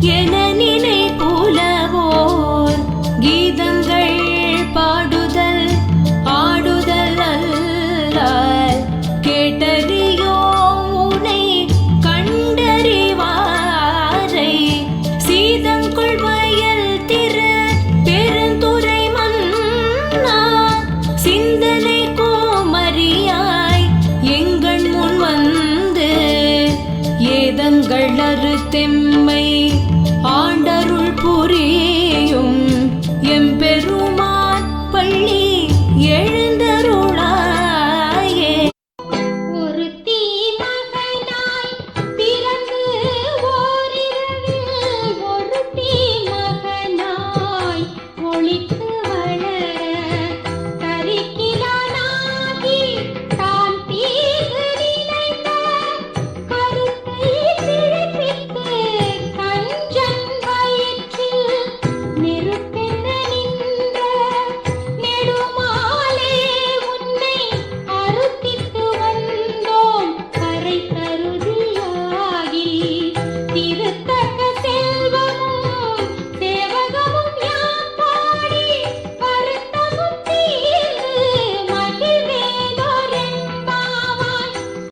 ¿Quién கருத்தெம்மை ஆண்டருள் புரிய